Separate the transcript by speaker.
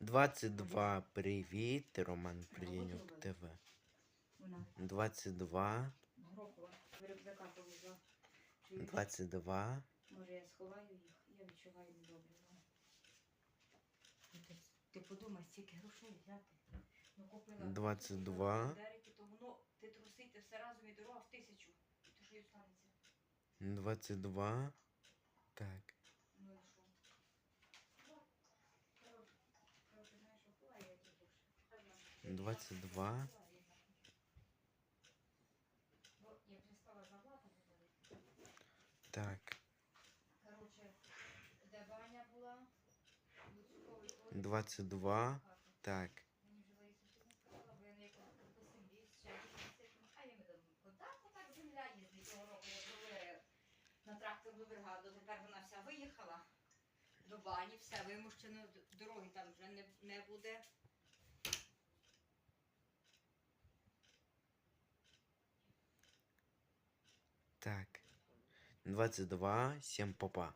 Speaker 1: 22 привіт, Роман Прийнюк ТВ.
Speaker 2: Вона
Speaker 1: 22,
Speaker 2: Грохова. В рюкзака повезла. Чуєш?
Speaker 1: 22,
Speaker 2: Може я сховаю їх? Я відчуваю недобре. ну. Ти, подумай, стільки грошей взяти. Ну, купила
Speaker 1: 22.
Speaker 2: Дерики, то воно, ти трусити все разом і дорога в тисячу. І то що й станеться?
Speaker 1: 22. 22. Так. 22. Так.
Speaker 2: На тракторну бригаду. Тепер вона вся виїхала до бані, все вимушено, дороги там вже не, не буде.
Speaker 1: Так. 22, 7 попа.